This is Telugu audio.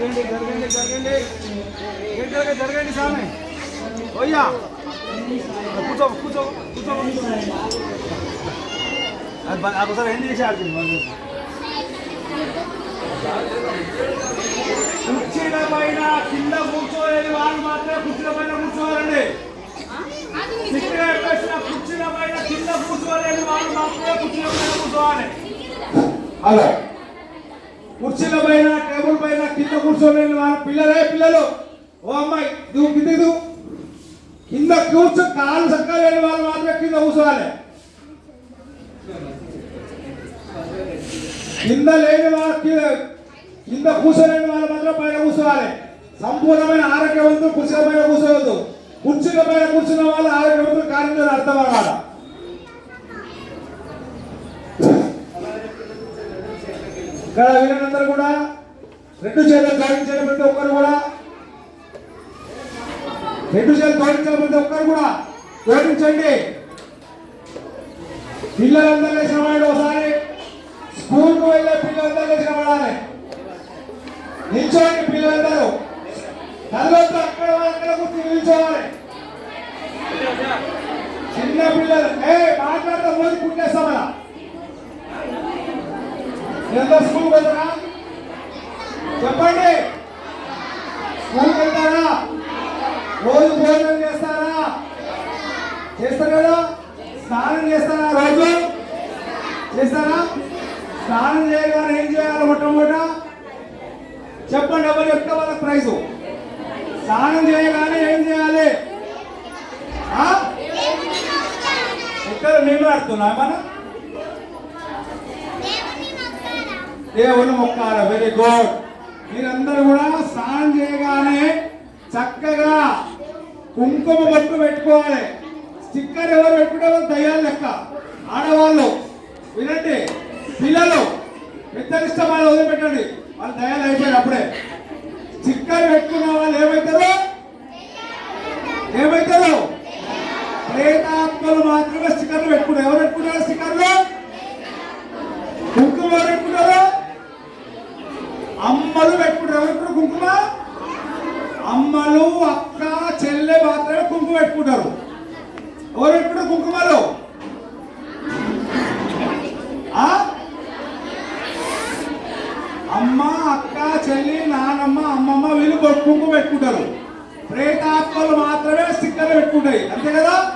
జరగండి జరగండి జరగండి. ఏంటంటే జరగండి స్వామి. ఓయ్యా. కూర్చో కూర్చో కూర్చో. అది ఒకసారి ఏం చేసి ఆడుతుంది? కుర్చీల పైన కింద కూర్చోలేని వాళ్ళు మాత్రమే కుర్చీల పైన కూర్చోవాలండి కుర్చీల పైన కింద కూర్చోలేని వాళ్ళు మాత్రమే కుర్చీల పైన కూర్చోవాలి. అలా. కుర్చీల పైన టేబుల్ పైన కింద కూర్చోలేని వాళ్ళ పిల్లలే పిల్లలు. ఓ అమ్మాయి నువ్వు కింద కింద కూర్చో కాలు సక్కలేని వాళ్ళు మాత్రమే కింద కూర్చోవాలి. కింద లేని వాళ్ళ కింద కూర్చోలేని వాళ్ళు మాత్రం పైన కూర్చోవాలి. సంపూర్ణమైన ఆరోగ్యవంతులు కుర్చీల పైన కూర్చోవద్దు. కుర్చీల పైన కూర్చున్న వాళ్ళు ఆరోగ్యవంతులు కార్యం అర్థం అవ్వాలి. ఇక్కడ వీళ్ళందరూ కూడా రెండు చేతులు జోడించిన ప్రతి ఒక్కరు కూడా. రెండు చేతులు జోడించిన ప్రతి ఒక్కరు కూడా. జోడించండి పిల్లలందరూ లేచిన వాడు ఒకసారి స్కూల్కు వెళ్ళే పిల్లలందరూ లేచిన పడాలి నిల్చోండి పిల్లలందరూ. తర్వాత అక్కడ అక్కడ కూర్చొని నిల్చోవాలి. చిన్న పిల్లలు. ఏ మాట్లాడతా పోయి కుట్టేస్తామలా ఎంత స్కూల్ వెళ్తారా? చెప్పండి. స్కూల్ వెళ్తారా? రోజు భోజనం చేస్తారా? చేస్తారు కదా? స్నానం చేస్తారా రోజు? చేస్తారా? స్నానం చేయగానే ఏం చేయాలి మొట్టమొదట? చెప్పండి ఎవరు చెప్తే వాళ్ళకి ప్రైజ్. స్నానం చేయగానే ఏం చేయాలి? ఆ? ఎక్కడ మేము ఆడుతున్నా ఏమన్నా? దేవుని మొక్కాలి వెరీ గుడ్ మీరందరూ కూడా స్నానం చేయగానే చక్కగా కుంకుమ బొట్టు పెట్టుకోవాలి. స్టిక్కర్ ఎవరు పెట్టుకుంటే దయ్యాలు లెక్క. ఆడవాళ్ళు వినండి. పిల్లలు పెద్దరిష్టం వాళ్ళు వదిలిపెట్టండి. వాళ్ళు దయాలు అయిపోయారు అప్పుడే. స్టిక్కర్ పెట్టుకున్న వాళ్ళు ఏమవుతారు ఏమవుతారు ప్రేతాత్మలు మాత్రమే స్టిక్కర్లు పెట్టుకున్నారు ఎవరు పెట్టుకున్నారు స్టిక్కర్లు కుంకుమ ఎవరు పెట్టుకుంటారు అమ్మలు పెట్టుకుంటారు ఎవరు పెట్టుకుంటారు కుంకుమ అమ్మలు అక్క చెల్లె మాత్రమే కుంకుమ పెట్టుకుంటారు. ఎవరు పెట్టుకుంటారు కుంకుమలు? ఆ? అమ్మ అక్క చెల్లి నానమ్మ అమ్మమ్మ వీళ్ళు కుంకుమ పెట్టుకుంటారు. ప్రేతాత్మలు మాత్రమే స్టిక్కర్లు పెట్టుకుంటాయి. అంతే కదా?